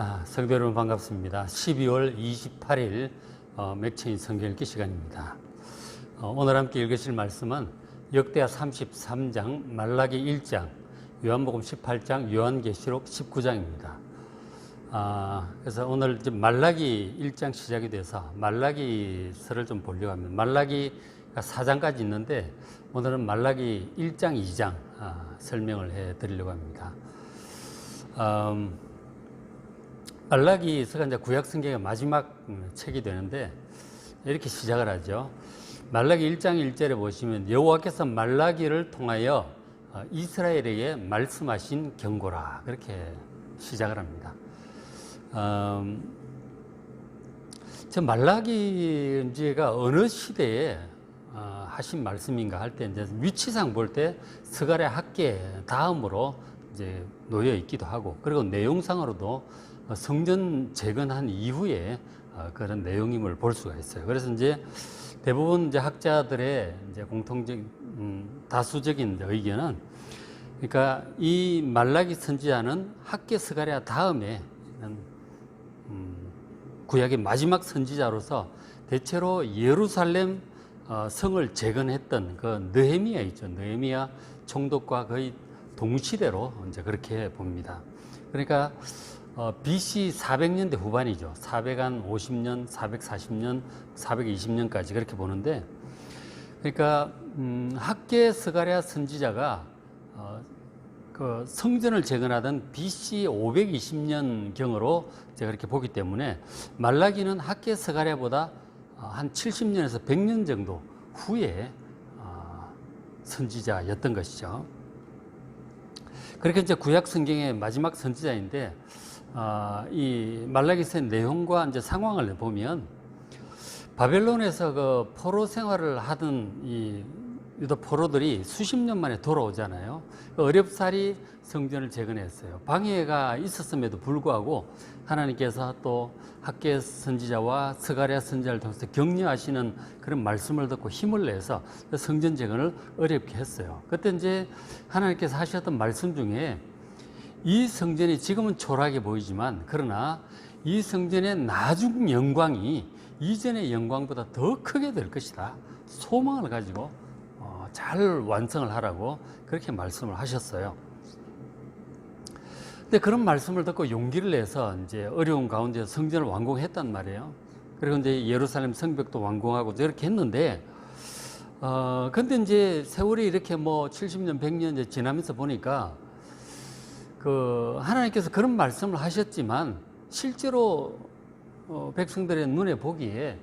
아, 성도 여러분 반갑습니다. 12월 28일 어, 맥체인 성경 읽기 시간입니다. 어, 오늘 함께 읽으실 말씀은 역대하 33장, 말라기 1장, 요한복음 18장, 요한계시록 19장입니다. 아, 그래서 오늘 말라기 1장 시작이 돼서 말라기서를 좀 보려고 합니다. 말라기가 4장까지 있는데 오늘은 말라기 1장, 2장 아, 설명을 해 드리려고 합니다. 음, 말라기서가 이제 구약 성경의 마지막 음, 책이 되는데 이렇게 시작을 하죠. 말라기 1장 1절에 보시면 여호와께서 말라기를 통하여 어, 이스라엘에게 말씀하신 경고라 그렇게 시작을 합니다. 음, 저 말라기가 어느 시대에 어, 하신 말씀인가 할 때 이제 위치상 볼 때 스가랴 학계 다음으로 이제 놓여 있기도 하고 그리고 내용상으로도 어, 성전 재건한 이후에 어, 그런 내용임을 볼 수가 있어요. 그래서 이제 대부분 이제 학자들의 이제 공통적 음, 다수적인 의견은 그러니까 이 말라기 선지자는 학계 스가랴 다음에 음, 구약의 마지막 선지자로서 대체로 예루살렘 어, 성을 재건했던 그 느헤미야 있죠. 느헤미야 총독과 거의 동시대로 이제 그렇게 봅니다. 그러니까 어, BC 400년대 후반이죠. 450년, 440년, 420년까지 그렇게 보는데, 그러니까 음, 학계 스가랴 선지자가 어, 그 성전을 재건하던 BC 520년 경으로 제가 그렇게 보기 때문에 말라기는 학계 스가랴보다 어, 한 70년에서 100년 정도 후에 어, 선지자였던 것이죠. 그렇게 이제 구약 성경의 마지막 선지자인데 어, 이 말라기서의 내용과 이제 상황을 보면 바벨론에서 그 포로 생활을 하던 이 유다 포로들이 수십 년 만에 돌아오잖아요. 그 어렵사리 성전을 재건했어요. 방해가 있었음에도 불구하고 하나님께서 또 학계 선지자와 스가랴 선지자를 통해서 격려하시는 그런 말씀을 듣고 힘을 내서 성전 재건을 어렵게 했어요. 그때 이제 하나님께서 하셨던 말씀 중에 이 성전이 지금은 초라하게 보이지만 그러나 이 성전의 나중 영광이 이전의 영광보다 더 크게 될 것이다. 소망을 가지고 어, 잘 완성을 하라고 그렇게 말씀을 하셨어요. 근데 그런 말씀을 듣고 용기를 내서 이제 어려운 가운데 성전을 완공했단 말이에요. 그리고 이제 예루살렘 성벽도 완공하고 이렇게 했는데, 어, 근데 이제 세월이 이렇게 뭐 70년, 100년 이제 지나면서 보니까 그 하나님께서 그런 말씀을 하셨지만 실제로 어, 백성들의 눈에 보기에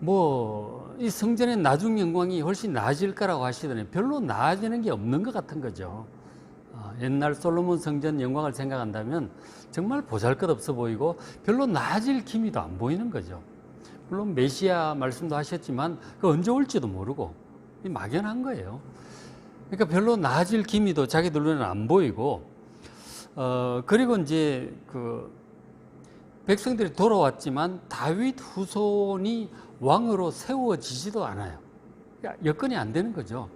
뭐 이 성전의 나중 영광이 훨씬 나아질 거라고 하시더니 별로 나아지는 게 없는 것 같은 거죠. 어, 옛날 솔로몬 성전 영광을 생각한다면 정말 보잘것없어 보이고 별로 나아질 기미도 안 보이는 거죠. 물론 메시아 말씀도 하셨지만 그 언제 올지도 모르고 막연한 거예요. 그러니까 별로 나아질 기미도 자기들 눈에는 안 보이고 어 그리고 이제 그 백성들이 돌아왔지만 다윗 후손이 왕으로 세워지지도 않아요. 그러니까 여건이 안 되는 거죠.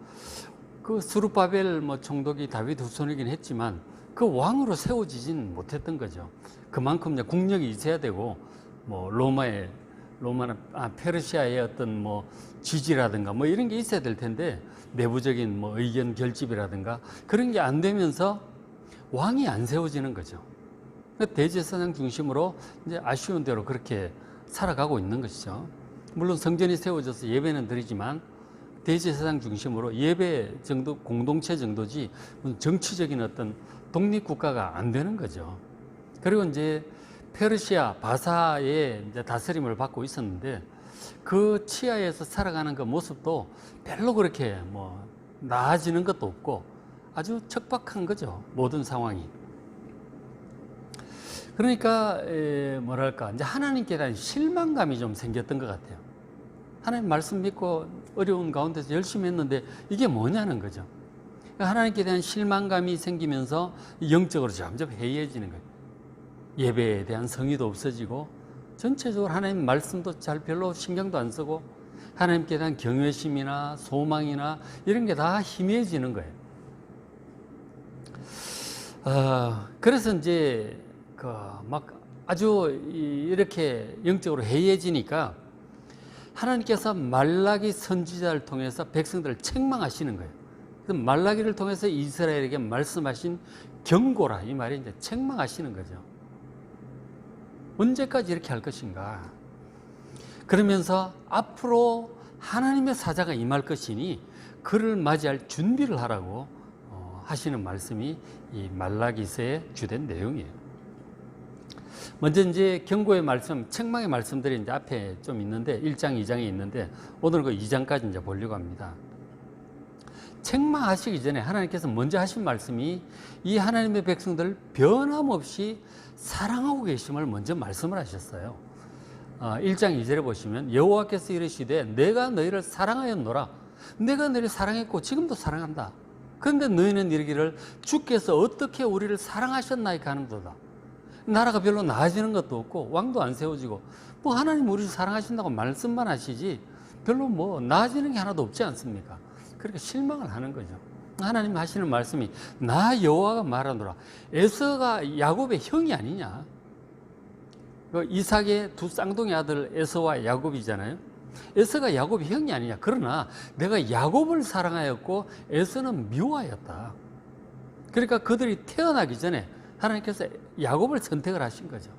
그 수르바벨 뭐 총독이 다윗 후손이긴 했지만 그 왕으로 세워지진 못했던 거죠. 그만큼 이제 국력이 있어야 되고 뭐 로마의 로마나 아, 페르시아의 어떤 뭐 지지라든가 뭐 이런 게 있어야 될 텐데 내부적인 뭐 의견 결집이라든가 그런 게 안 되면서 왕이 안 세워지는 거죠. 대제사장 중심으로 이제 아쉬운 대로 그렇게 살아가고 있는 것이죠. 물론 성전이 세워져서 예배는 드리지만 대제사장 중심으로 예배 정도 공동체 정도지 정치적인 어떤 독립 국가가 안 되는 거죠. 그리고 이제 페르시아 바사의 이제 다스림을 받고 있었는데 그 치하에서 살아가는 그 모습도 별로 그렇게 뭐 나아지는 것도 없고 아주 척박한 거죠. 모든 상황이. 그러니까 에, 뭐랄까 이제 하나님께 대한 실망감이 좀 생겼던 것 같아요. 하나님 말씀 믿고 어려운 가운데서 열심히 했는데 이게 뭐냐는 거죠. 그러니까 하나님께 대한 실망감이 생기면서 영적으로 점점 해이해지는 거예요. 예배에 대한 성의도 없어지고 전체적으로 하나님 말씀도 잘 별로 신경도 안 쓰고 하나님께 대한 경외심이나 소망이나 이런 게 다 희미해지는 거예요. 어, 그래서 이제 그 막 아주 이- 이렇게 영적으로 해이해지니까 하나님께서 말라기 선지자를 통해서 백성들을 책망하시는 거예요. 그 말라기를 통해서 이스라엘에게 말씀하신 경고라 이 말이 이제 책망하시는 거죠. 언제까지 이렇게 할 것인가? 그러면서 앞으로 하나님의 사자가 임할 것이니 그를 맞이할 준비를 하라고 어, 하시는 말씀이 이 말라기서의 주된 내용이에요. 먼저 이제 경고의 말씀, 책망의 말씀들이 이제 앞에 좀 있는데 1장, 2장에 있는데 오늘 그 2장까지 이제 보려고 합니다. 책망하시기 전에 하나님께서 먼저 하신 말씀이 이 하나님의 백성들 변함없이 사랑하고 계심을 먼저 말씀을 하셨어요. 어, 1장 2절에 보시면 여호와께서 이르시되 내가 너희를 사랑하였노라 내가 너희를 사랑했고 지금도 사랑한다. 그런데 너희는 이르기를 주께서 어떻게 우리를 사랑하셨나이까 하는도다. 나라가 별로 나아지는 것도 없고 왕도 안 세워지고 뭐 하나님 우리를 사랑하신다고 말씀만 하시지 별로 뭐 나아지는 게 하나도 없지 않습니까? 그렇게 실망을 하는 거죠. 하나님 하시는 말씀이 나 여호와가 말하노라. 에서가 야곱의 형이 아니냐? 그 이삭의 두 쌍둥이 아들 에서와 야곱이잖아요. 에서가 야곱의 형이 아니냐. 그러나 내가 야곱을 사랑하였고 에서는 미워하였다. 그러니까 그들이 태어나기 전에 하나님께서 야곱을 선택을 하신 거죠.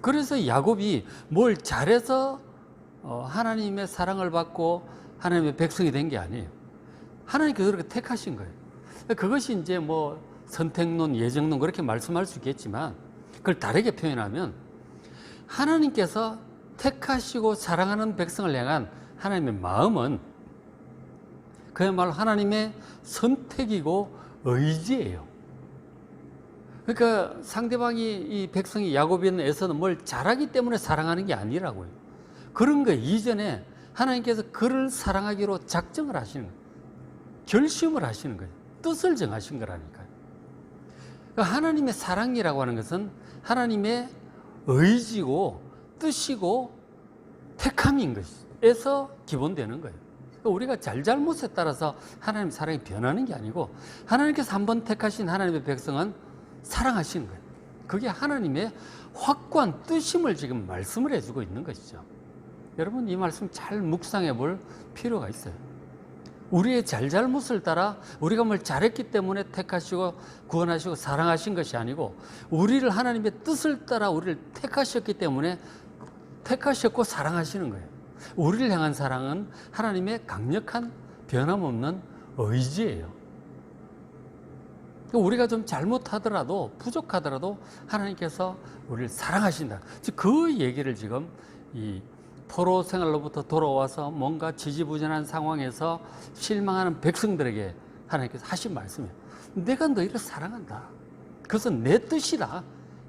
그래서 야곱이 뭘 잘해서 어, 하나님의 사랑을 받고 하나님의 백성이 된 게 아니에요. 하나님께서 그렇게 택하신 거예요. 그것이 이제 뭐 선택론, 예정론 그렇게 말씀할 수 있겠지만 그걸 다르게 표현하면 하나님께서 택하시고 사랑하는 백성을 향한 하나님의 마음은 그야말로 하나님의 선택이고 의지예요. 그러니까 상대방이 이 백성이 야곱이는 에서는 뭘 잘하기 때문에 사랑하는 게 아니라고요. 그런 거 이전에 하나님께서 그를 사랑하기로 작정을 하시는. 결심을 하시는 거예요. 뜻을 정하신 거라니까요. 그러니까 하나님의 사랑이라고 하는 것은 하나님의 의지고 뜻이고 택함인 것에서 기본되는 거예요. 그러니까 우리가 잘잘못에 따라서 하나님 사랑이 변하는 게 아니고 하나님께서 한 번 택하신 하나님의 백성은 사랑하시는 거예요. 그게 하나님의 확고한 뜻임을 지금 말씀을 해주고 있는 것이죠. 여러분 이 말씀 잘 묵상해 볼 필요가 있어요. 우리의 잘잘못을 따라 우리가 뭘 잘했기 때문에 택하시고 구원하시고 사랑하신 것이 아니고 우리를 하나님의 뜻을 따라 우리를 택하셨기 때문에 택하셨고 사랑하시는 거예요. 우리를 향한 사랑은 하나님의 강력한 변함없는 의지예요. 우리가 좀 잘못하더라도 부족하더라도 하나님께서 우리를 사랑하신다. 즉그 얘기를 지금 이 포로 생활로부터 돌아와서 뭔가 지지부진한 상황에서 실망하는 백성들에게 하나님께서 하신 말씀이에요. 내가 너희를 사랑한다. 그것은 내 뜻이다.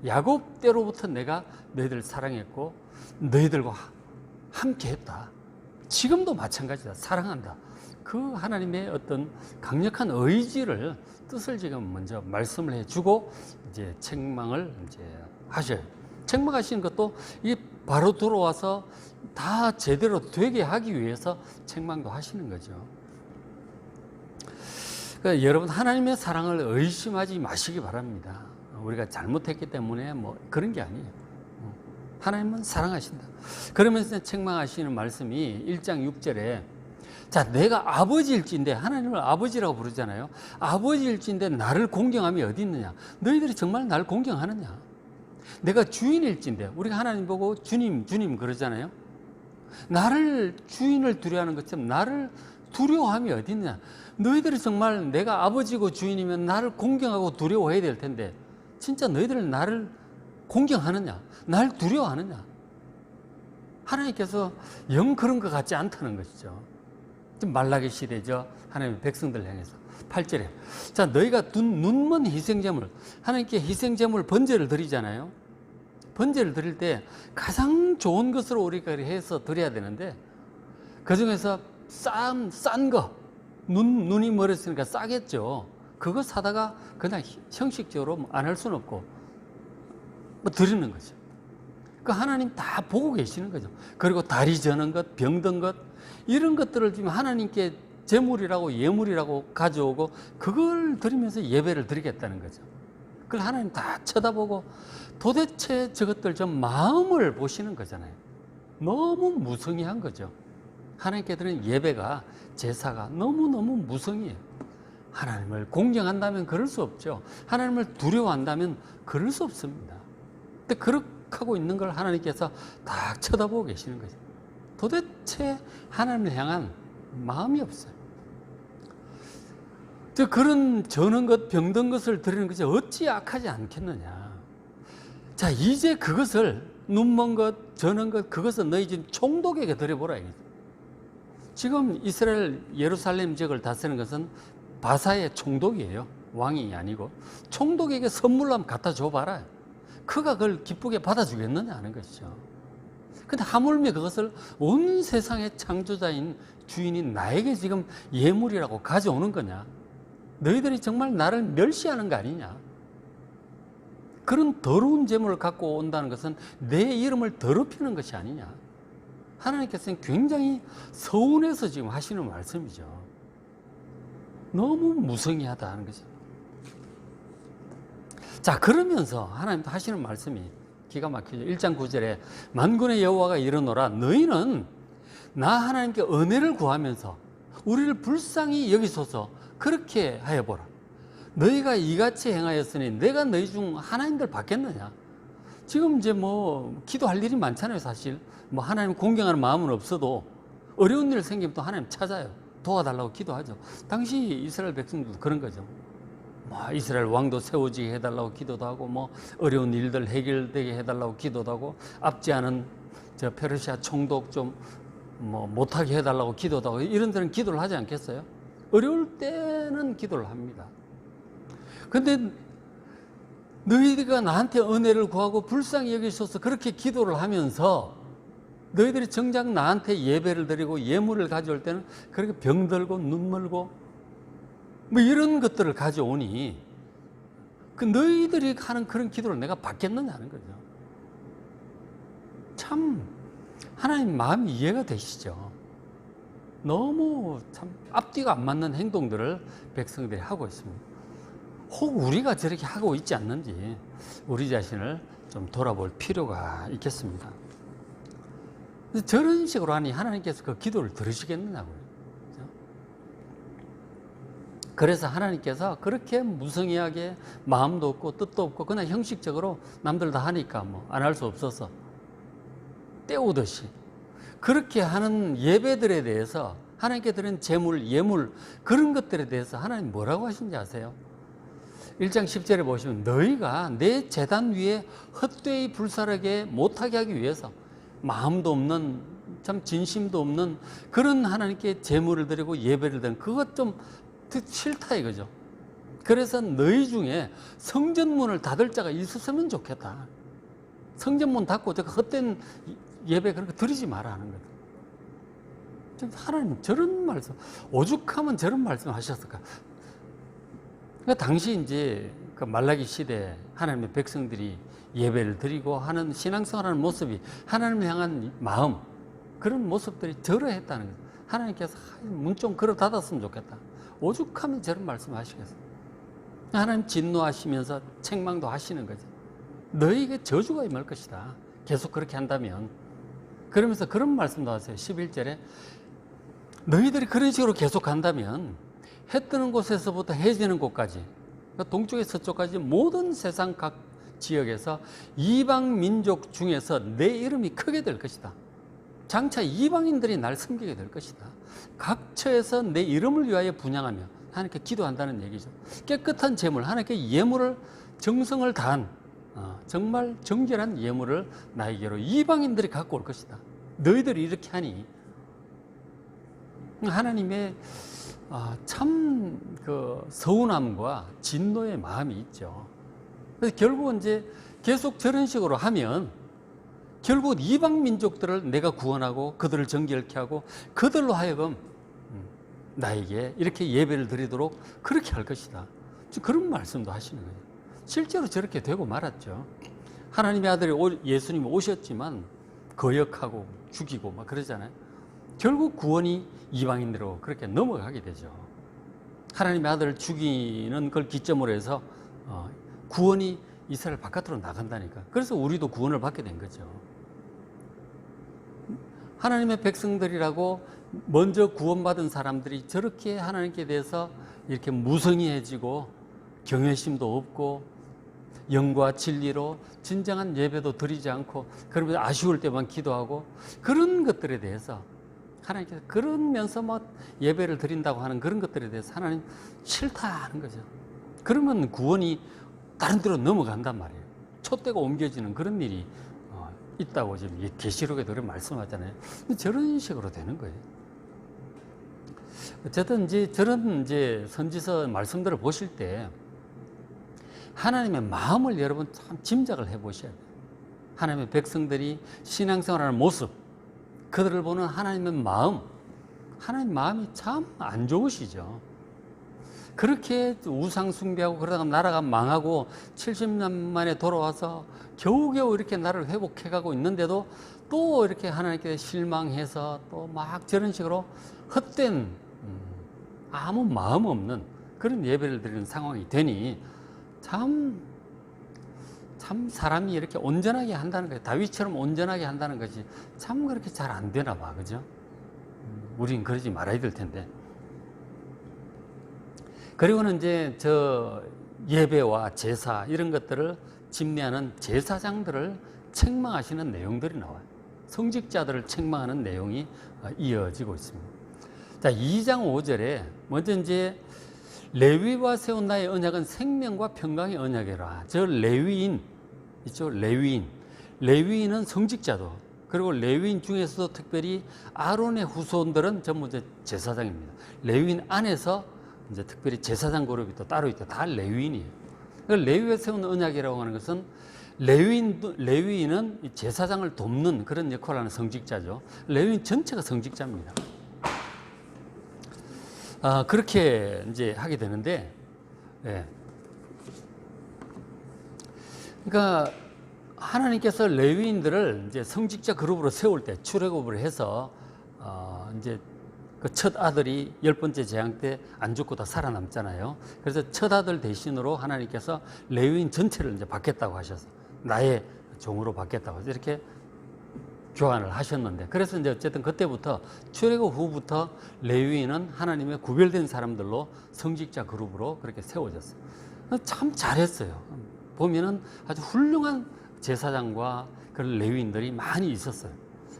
야곱 때로부터 내가 너희들을 사랑했고 너희들과 함께 했다. 지금도 마찬가지다. 사랑한다. 그 하나님의 어떤 강력한 의지를 뜻을 지금 먼저 말씀을 해주고 이제 책망을 이제 하셔요. 책망하시는 것도 이 바로 들어와서 다 제대로 되게 하기 위해서 책망도 하시는 거죠. 그러니까 여러분 하나님의 사랑을 의심하지 마시기 바랍니다. 우리가 잘못했기 때문에 뭐 그런 게 아니에요. 하나님은 사랑하신다. 그러면서 책망하시는 말씀이 1장 6절에 자, 내가 아버지일진데 하나님을 아버지라고 부르잖아요. 아버지일진데 나를 공경함이 어디 있느냐? 너희들이 정말 나를 공경하느냐? 내가 주인일진데 우리가 하나님 보고 주님, 주님 그러잖아요. 나를 주인을 두려워하는 것처럼 나를 두려워함이 어디 있느냐? 너희들이 정말 내가 아버지고 주인이면 나를 공경하고 두려워해야 될 텐데 진짜 너희들은 나를 공경하느냐? 날 두려워하느냐? 하나님께서 영 그런 것 같지 않다는 것이죠. 지금 말라기 시대죠. 하나님의 백성들 향해서. 8절에. 자, 너희가 눈, 눈먼 희생제물, 하나님께 희생제물 번제를 드리잖아요. 번제를 드릴 때 가장 좋은 것으로 우리가 해서 드려야 되는데, 그 중에서 싼, 싼 거, 눈, 눈이 멀었으니까 싸겠죠. 그거 사다가 그냥 형식적으로 안 할 수는 없고, 뭐 드리는 거죠. 그 하나님 다 보고 계시는 거죠. 그리고 다리 저는 것, 병든 것, 이런 것들을 지금 하나님께 제물이라고 예물이라고 가져오고 그걸 드리면서 예배를 드리겠다는 거죠. 그걸 하나님 다 쳐다보고 도대체 저것들 좀 마음을 보시는 거잖아요. 너무 무성의한 거죠. 하나님께 드리는 예배가 제사가 너무너무 무성의해요. 하나님을 공경한다면 그럴 수 없죠. 하나님을 두려워한다면 그럴 수 없습니다. 근데 그렇게 하고 있는 걸 하나님께서 딱 쳐다보고 계시는 거죠. 도대체 하나님을 향한 마음이 없어요. 저 그런 저는 것, 병든 것을 드리는 것이 어찌 악하지 않겠느냐. 자, 이제 그것을 눈먼 것, 저는 것, 그것은 너희 집 총독에게 드려보라. 지금 이스라엘 예루살렘 지역을 다스리는 것은 바사의 총독이에요. 왕이 아니고. 총독에게 한번 갖다 줘봐라. 그가 그걸 기쁘게 받아주겠느냐 하는 것이죠. 근데 하물며 그것을 온 세상의 창조자인 주인인 나에게 지금 예물이라고 가져오는 거냐? 너희들이 정말 나를 멸시하는 거 아니냐? 그런 더러운 재물을 갖고 온다는 것은 내 이름을 더럽히는 것이 아니냐? 하나님께서는 굉장히 서운해서 지금 하시는 말씀이죠. 너무 무성의하다 하는 거죠. 자, 그러면서 하나님도 하시는 말씀이 기가 막히죠. 1장 9절에 만군의 여호와가 이르노라 너희는 나 하나님께 은혜를 구하면서 우리를 불쌍히 여기소서 그렇게 하여 보라. 너희가 이같이 행하였으니 내가 너희 중 하나님들 받겠느냐? 지금 이제 뭐 기도할 일이 많잖아요, 사실. 뭐 하나님 공경하는 마음은 없어도 어려운 일 생기면 또 하나님 찾아요. 도와달라고 기도하죠. 당시 이스라엘 백성들도 그런 거죠. 뭐 이스라엘 왕도 세워지게 해달라고 기도도 하고 뭐 어려운 일들 해결되게 해달라고 기도도 하고 앞지 않은 저 페르시아 총독 좀 뭐 못하게 해달라고 기도도 하고 이런 데는 기도를 하지 않겠어요? 어려울 때는 기도를 합니다. 근데 너희가 나한테 은혜를 구하고 불쌍히 여기셔서 그렇게 기도를 하면서 너희들이 정작 나한테 예배를 드리고 예물을 가져올 때는 그렇게 병들고 눈물고 뭐 이런 것들을 가져오니 그 너희들이 하는 그런 기도를 내가 받겠느냐는 거죠. 참 하나님 마음이 이해가 되시죠. 너무 참 앞뒤가 안 맞는 행동들을 백성들이 하고 있습니다. 혹 우리가 저렇게 하고 있지 않는지 우리 자신을 좀 돌아볼 필요가 있겠습니다. 저런 식으로 하니 하나님께서 그 기도를 들으시겠느냐고요. 그래서 하나님께서 그렇게 무성의하게 마음도 없고 뜻도 없고 그냥 형식적으로 남들 다 하니까 뭐 안 할 수 없어서 때우듯이 그렇게 하는 예배들에 대해서 하나님께 드린 재물, 예물 그런 것들에 대해서 하나님 뭐라고 하신지 아세요? 1장 10절에 보시면 너희가 내 재단 위에 헛되이 불사르게 못하게 하기 위해서 마음도 없는 참 진심도 없는 그런 하나님께 재물을 드리고 예배를 드리는 그것 좀 싫다 이거죠. 그래서 너희 중에 성전문을 닫을 자가 있었으면 좋겠다. 성전문 닫고 저 헛된 예배 그런 거 드리지 마라 하는 거다. 하나님 저런 말씀, 오죽하면 저런 말씀 하셨을까? 그러니까 당시 이제 그 말라기 시대 하나님의 백성들이 예배를 드리고 하는 신앙생활하는 모습이 하나님을 향한 마음 그런 모습들이 저러했다는 거죠. 하나님께서 문 좀 걸어 닫았으면 좋겠다. 오죽하면 저런 말씀 하시겠어요. 하나님 진노하시면서 책망도 하시는 거죠. 너에게 저주가 임할 것이다. 계속 그렇게 한다면. 그러면서 그런 말씀도 하세요. 11절에 너희들이 그런 식으로 계속 간다면 해 뜨는 곳에서부터 해 지는 곳까지 그러니까 동쪽에 서쪽까지 모든 세상 각 지역에서 이방 민족 중에서 내 이름이 크게 될 것이다. 장차 이방인들이 날 섬기게 될 것이다. 각 처에서 내 이름을 위하여 분양하며 하나님께 기도한다는 얘기죠. 깨끗한 재물, 하나님께 예물을 정성을 다한 어, 정말 정결한 예물을 나에게로 이방인들이 갖고 올 것이다. 너희들이 이렇게 하니 하나님의 아, 참그 서운함과 진노의 마음이 있죠. 그래서 결국은 이제 계속 저런 식으로 하면 결국 이방 민족들을 내가 구원하고 그들을 정결케 하고 그들로 하여금 음, 나에게 이렇게 예배를 드리도록 그렇게 할 것이다. 그런 말씀도 하시는 거예요. 실제로 저렇게 되고 말았죠. 하나님의 아들이 예수님이 오셨지만 거역하고 죽이고 막 그러잖아요. 결국 구원이 이방인으로 그렇게 넘어가게 되죠. 하나님의 아들을 죽이는 걸 기점으로 해서 어, 구원이 이스라엘 바깥으로 나간다니까. 그래서 우리도 구원을 받게 된 거죠. 하나님의 백성들이라고 먼저 구원받은 사람들이 저렇게 하나님께 대해서 이렇게 무성의해지고 경외심도 없고 영과 진리로 진정한 예배도 드리지 않고 그러면서 아쉬울 때만 기도하고 그런 것들에 대해서 하나님께서 그러면서 뭐 예배를 드린다고 하는 그런 것들에 대해서 하나님 싫다 하는 거죠. 그러면 구원이 다른 데로 넘어간단 말이에요. 촛대가 옮겨지는 그런 일이 어, 있다고 지금 이 계시록에도 그렇게 말씀하잖아요. 저런 식으로 되는 거예요. 어쨌든 이제 저런 이제 선지서 말씀들을 보실 때 하나님의 마음을 여러분 참 짐작을 해 보셔야 돼요. 하나님의 백성들이 신앙생활하는 모습, 그들을 보는 하나님의 마음, 하나님 마음이 참 안 좋으시죠. 그렇게 우상 숭배하고 그러다가 나라가 망하고 70년 만에 돌아와서 겨우겨우 이렇게 나라를 회복해가고 있는데도 또 이렇게 하나님께 실망해서 또 막 저런 식으로 헛된 음, 아무 마음 없는 그런 예배를 드리는 상황이 되니 참, 참 사람이 이렇게 온전하게 한다는 거예요. 다윗처럼 온전하게 한다는 것이 참 그렇게 잘 안 되나 봐. 그죠? 음, 우린 그러지 말아야 될 텐데. 그리고는 이제 저 예배와 제사 이런 것들을 집례하는 제사장들을 책망하시는 내용들이 나와요. 성직자들을 책망하는 내용이 어, 이어지고 있습니다. 자, 2장 5절에 먼저 이제 레위와 세운 나의 언약은 생명과 평강의 언약이라. 저 레위인 있죠? 레위인. 레위인은 성직자도 그리고 레위인 중에서도 특별히 아론의 후손들은 전부 제사장입니다. 레위인 안에서 이제 특별히 제사장 그룹이 또 따로 있다. 다 레위인이에요. 레위에 세운 언약이라고 하는 것은 레위인 레위인은 제사장을 돕는 그런 역할을 하는 성직자죠. 레위인 전체가 성직자입니다. 아, 그렇게 이제 하게 되는데, 예. 그러니까 하나님께서 레위인들을 이제 성직자 그룹으로 세울 때 출애굽을 해서 어, 이제 그 첫 아들이 열 번째 재앙 때 안 죽고 다 살아남잖아요. 그래서 첫 아들 대신으로 하나님께서 레위인 전체를 이제 받겠다고 하셔서 나의 종으로 받겠다고 해서 이렇게 교환을 하셨는데 그래서 이제 어쨌든 그때부터 출애굽 후부터 레위인은 하나님의 구별된 사람들로 성직자 그룹으로 그렇게 세워졌어요. 참 잘했어요. 보면은 아주 훌륭한 제사장과 그런 레위인들이 많이 있었어요.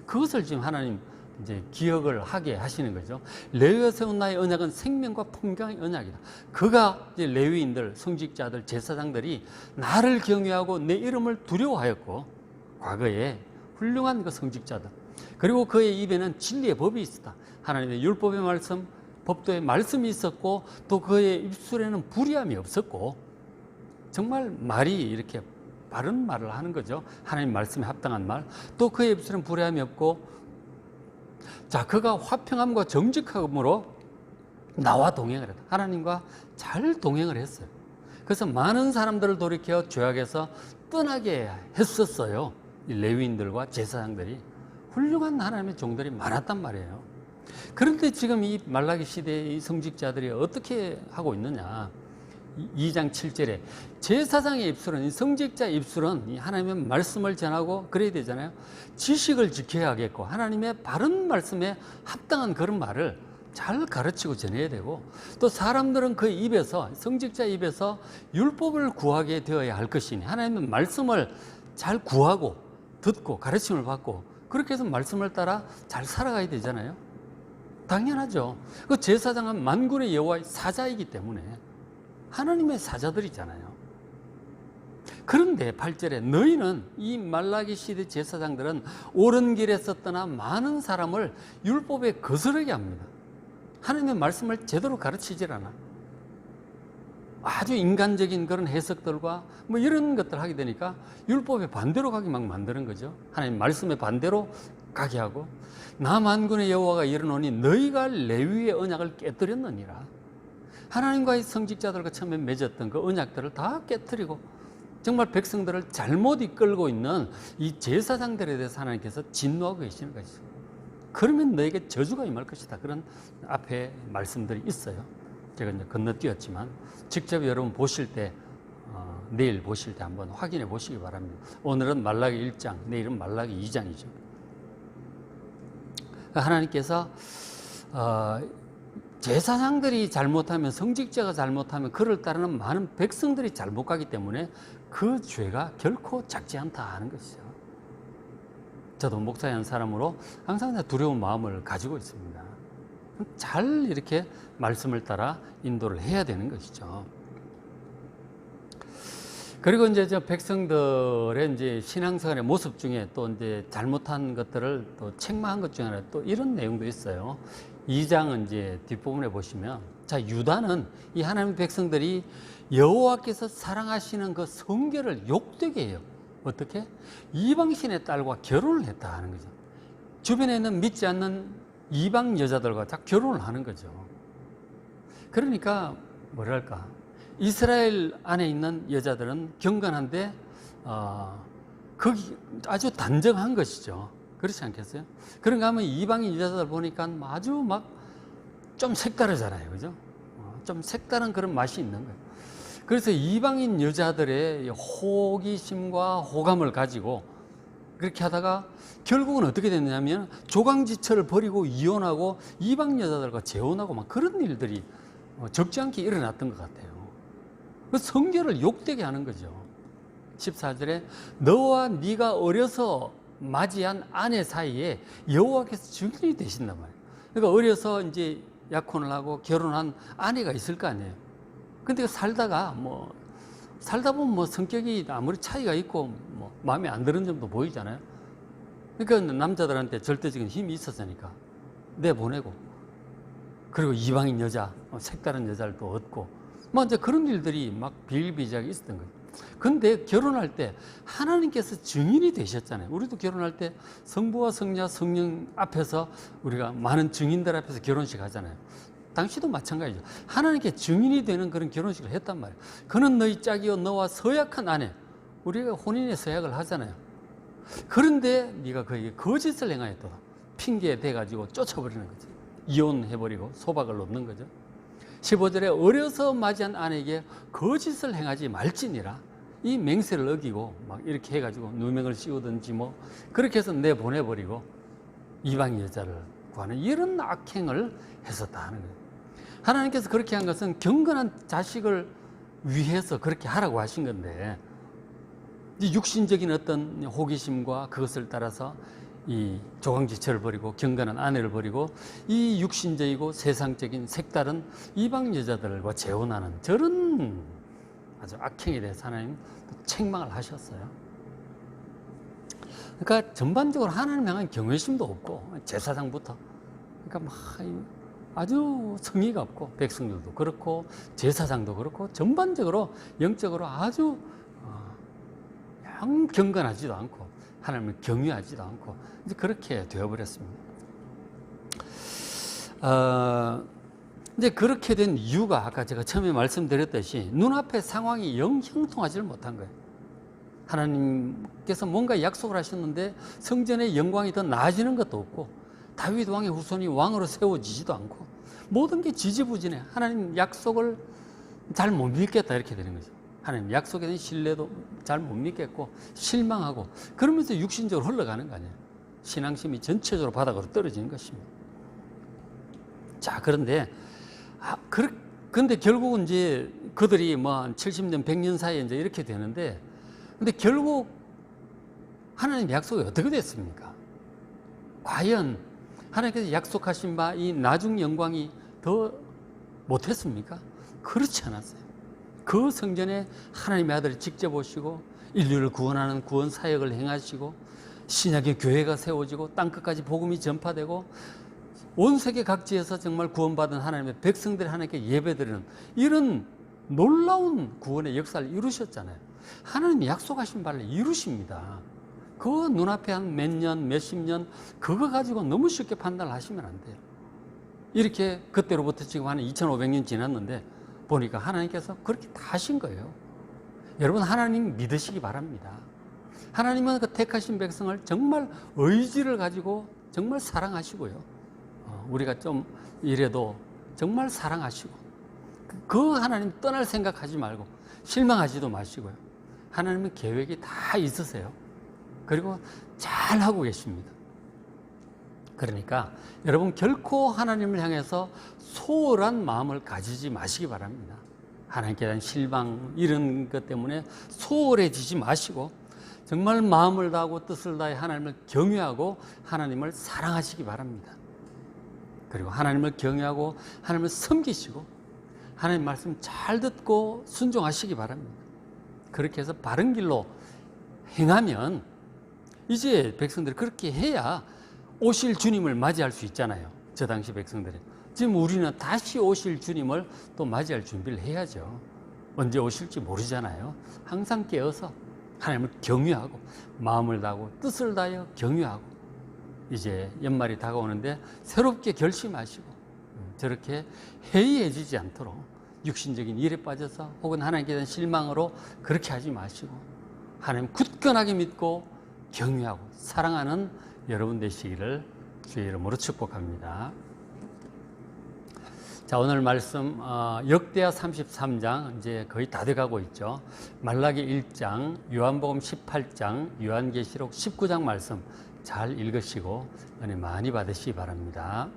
그것을 지금 하나님 이제 기억을 하게 하시는 거죠. 레위에 세운 나의 언약은 생명과 풍경의 언약이다. 그가 이제 레위인들, 성직자들, 제사장들이 나를 경외하고 내 이름을 두려워하였고 과거에 훌륭한 그 성직자들. 그리고 그의 입에는 진리의 법이 있었다. 하나님의 율법의 말씀, 법도의 말씀이 있었고 또 그의 입술에는 불의함이 없었고 정말 말이 이렇게 바른 말을 하는 거죠. 하나님 말씀에 합당한 말. 또 그의 입술에는 불의함이 없고 자, 그가 화평함과 정직함으로 나와 동행을 했다. 하나님과 잘 동행을 했어요. 그래서 많은 사람들을 돌이켜 죄악에서 떠나게 했었어요. 이 레위인들과 제사장들이 훌륭한 하나님의 종들이 많았단 말이에요. 그런데 지금 이 말라기 시대의 이 성직자들이 어떻게 하고 있느냐? 2장 7절에 제사장의 입술은 이 성직자 입술은 이 하나님의 말씀을 전하고 그래야 되잖아요. 지식을 지켜야 하겠고 하나님의 바른 말씀에 합당한 그런 말을 잘 가르치고 전해야 되고 또 사람들은 그 입에서 성직자 입에서 율법을 구하게 되어야 할 것이니 하나님의 말씀을 잘 구하고 듣고 가르침을 받고 그렇게 해서 말씀을 따라 잘 살아가야 되잖아요. 당연하죠. 그 제사장은 만군의 여호와의 사자이기 때문에 하나님의 사자들이잖아요. 그런데 8절에 너희는 이 말라기 시대 제사장들은 옳은 길에 썼더나 많은 사람을 율법에 거스르게 합니다. 하나님의 말씀을 제대로 가르치질 않아. 아주 인간적인 그런 해석들과 뭐 이런 것들 하게 되니까 율법에 반대로 가게 막 만드는 거죠. 하나님 말씀에 반대로 가게 하고 나 만군의 여호와가 이르노니 너희가 레위의 언약을 깨뜨렸느니라. 하나님과의 성직자들과 처음에 맺었던 그 언약들을 다 깨뜨리고 정말 백성들을 잘못 이끌고 있는 이 제사장들에 대해서 하나님께서 진노하고 계시는 것이죠. 그러면 너에게 저주가 임할 것이다. 그런 앞에 말씀들이 있어요. 제가 이제 건너뛰었지만 직접 여러분 보실 때 어, 내일 보실 때 한번 확인해 보시기 바랍니다. 오늘은 말라기 1장, 내일은 말라기 2장이죠. 하나님께서 어, 제사장들이 잘못하면 성직자가 잘못하면 그를 따르는 많은 백성들이 잘못 가기 때문에 그 죄가 결코 작지 않다 하는 것이죠. 저도 목사의 한 사람으로 항상 두려운 마음을 가지고 있습니다. 잘 이렇게 말씀을 따라 인도를 해야 되는 것이죠. 그리고 이제 저 백성들의 이제 신앙생활의 모습 중에 또 이제 잘못한 것들을 또 책망한 것 중에 하나 또 이런 내용도 있어요. 2장은 이제 뒷부분에 보시면 자 유다는 이 하나님 백성들이 여호와께서 사랑하시는 그 성결을 욕되게 해요. 어떻게? 이방신의 딸과 결혼을 했다 하는 거죠. 주변에 있는 믿지 않는 이방 여자들과 다 결혼을 하는 거죠. 그러니까 뭐랄까 이스라엘 안에 있는 여자들은 경건한데 어, 거기 아주 단정한 것이죠. 그렇지 않겠어요? 그런가 하면 이방인 여자들 보니까 아주 막 좀 색다르잖아요. 그죠? 어, 좀 색다른 그런 맛이 있는 거예요. 그래서 이방인 여자들의 호기심과 호감을 가지고 그렇게 하다가 결국은 어떻게 됐냐면 조강지처를 버리고 이혼하고 이방 여자들과 재혼하고 막 그런 일들이 어, 적지 않게 일어났던 것 같아요. 그 성결을 욕되게 하는 거죠. 14절에 너와 네가 어려서 맞이한 아내 사이에 여호와께서 증인이 되신단 말이에요. 그러니까 어려서 이제 약혼을 하고 결혼한 아내가 있을 거 아니에요. 근데 살다가 뭐 살다 보면 뭐 성격이 아무리 차이가 있고 뭐 마음에 안 드는 점도 보이잖아요. 그러니까 남자들한테 절대적인 힘이 있었으니까 내보내고 그리고 이방인 여자 어, 색다른 여자를 또 얻고 뭐 이제 그런 일들이 막 비일비재하게 있었던 거예요. 근데 결혼할 때 하나님께서 증인이 되셨잖아요. 우리도 결혼할 때 성부와 성자, 성령 앞에서 우리가 많은 증인들 앞에서 결혼식 하잖아요. 당시도 마찬가지죠. 하나님께 증인이 되는 그런 결혼식을 했단 말이에요. 그는 너희 짝이요 너와 서약한 아내. 우리가 혼인의 서약을 하잖아요. 그런데 네가 그에게 거짓을 행하였다. 핑계 대가지고 쫓아버리는 거지. 이혼해버리고 소박을 놓는 거죠. 15절에 어려서 맞이한 아내에게 거짓을 행하지 말지니라. 이 맹세를 어기고 막 이렇게 해가지고 누명을 씌우든지 뭐 그렇게 해서 내보내버리고 이방 여자를 구하는 이런 악행을 했었다 하는 거예요. 하나님께서 그렇게 한 것은 경건한 자식을 위해서 그렇게 하라고 하신 건데 이 육신적인 어떤 호기심과 그것을 따라서 이 조강지처를 버리고 경건한 아내를 버리고 이 육신적이고 세상적인 색다른 이방 여자들과 재혼하는 저런 아주 악행에 대해서 하나님 책망을 하셨어요. 그러니까 전반적으로 하나님 향한 경외심도 없고 제사장부터 그러니까 막 아주 성의가 없고 백성들도 그렇고 제사장도 그렇고 전반적으로 영적으로 아주 영 경건하지도 않고 하나님을 경외하지도 않고 이제 그렇게 되어버렸습니다. 어, 이제 그렇게 된 이유가 아까 제가 처음에 말씀드렸듯이 눈앞의 상황이 영 형통하지를 못한 거예요. 하나님께서 뭔가 약속을 하셨는데 성전의 영광이 더 나아지는 것도 없고 다윗 왕의 후손이 왕으로 세워지지도 않고 모든 게 지지부진해. 하나님 약속을 잘 못 믿겠다 이렇게 되는 거죠. 하나님 약속에 대한 신뢰도 잘 못 믿겠고 실망하고 그러면서 육신적으로 흘러가는 거 아니에요. 신앙심이 전체적으로 바닥으로 떨어지는 것입니다. 자, 그런데 아, 그, 근데 결국은 이제 그들이 뭐 70년, 100년 사이에 이제 이렇게 되는데 근데 결국 하나님 약속이 어떻게 됐습니까? 과연 하나님께서 약속하신 바 이 나중 영광이 더 못했습니까? 그렇지 않았어요. 그 성전에 하나님의 아들을 직접 오시고 인류를 구원하는 구원 사역을 행하시고 신약의 교회가 세워지고 땅 끝까지 복음이 전파되고 온 세계 각지에서 정말 구원받은 하나님의 백성들이 하나님께 예배드리는 이런 놀라운 구원의 역사를 이루셨잖아요. 하나님이 약속하신 바를 이루십니다. 그 눈앞에 한 몇 년, 몇십 년, 그거 가지고 너무 쉽게 판단하시면 안 돼요. 이렇게 그때로부터 지금 한 2500년 지났는데 보니까 하나님께서 그렇게 다 하신 거예요. 여러분, 하나님 믿으시기 바랍니다. 하나님은 그 택하신 백성을 정말 의지를 가지고 정말 사랑하시고요. 어, 우리가 좀 이래도 정말 사랑하시고 그 하나님 떠날 생각하지 말고 실망하지도 마시고요. 하나님은 계획이 다 있으세요. 그리고 잘 하고 계십니다. 그러니까 여러분 결코 하나님을 향해서 소홀한 마음을 가지지 마시기 바랍니다. 하나님께 대한 실망 이런 것 때문에 소홀해지지 마시고 정말 마음을 다하고 뜻을 다해 하나님을 경외하고 하나님을 사랑하시기 바랍니다. 그리고 하나님을 경외하고 하나님을 섬기시고 하나님 말씀 잘 듣고 순종하시기 바랍니다. 그렇게 해서 바른 길로 행하면 이제 백성들이 그렇게 해야 오실 주님을 맞이할 수 있잖아요. 저 당시 백성들이. 지금 우리는 다시 오실 주님을 또 맞이할 준비를 해야죠. 언제 오실지 모르잖아요. 항상 깨어서 하나님을 경외하고 마음을 다하고 뜻을 다하여 경외하고 이제 연말이 다가오는데 새롭게 결심하시고 음, 저렇게 해이해지지 않도록 육신적인 일에 빠져서 혹은 하나님께 대한 실망으로 그렇게 하지 마시고 하나님 굳건하게 믿고 경외하고 사랑하는 여러분 되시기를 주의 이름으로 축복합니다. 자, 오늘 말씀 어, 역대하 33장 이제 거의 다 돼가고 있죠. 말라기 1장, 요한복음 18장, 요한계시록 19장 말씀 잘 읽으시고 은혜 많이 받으시기 바랍니다.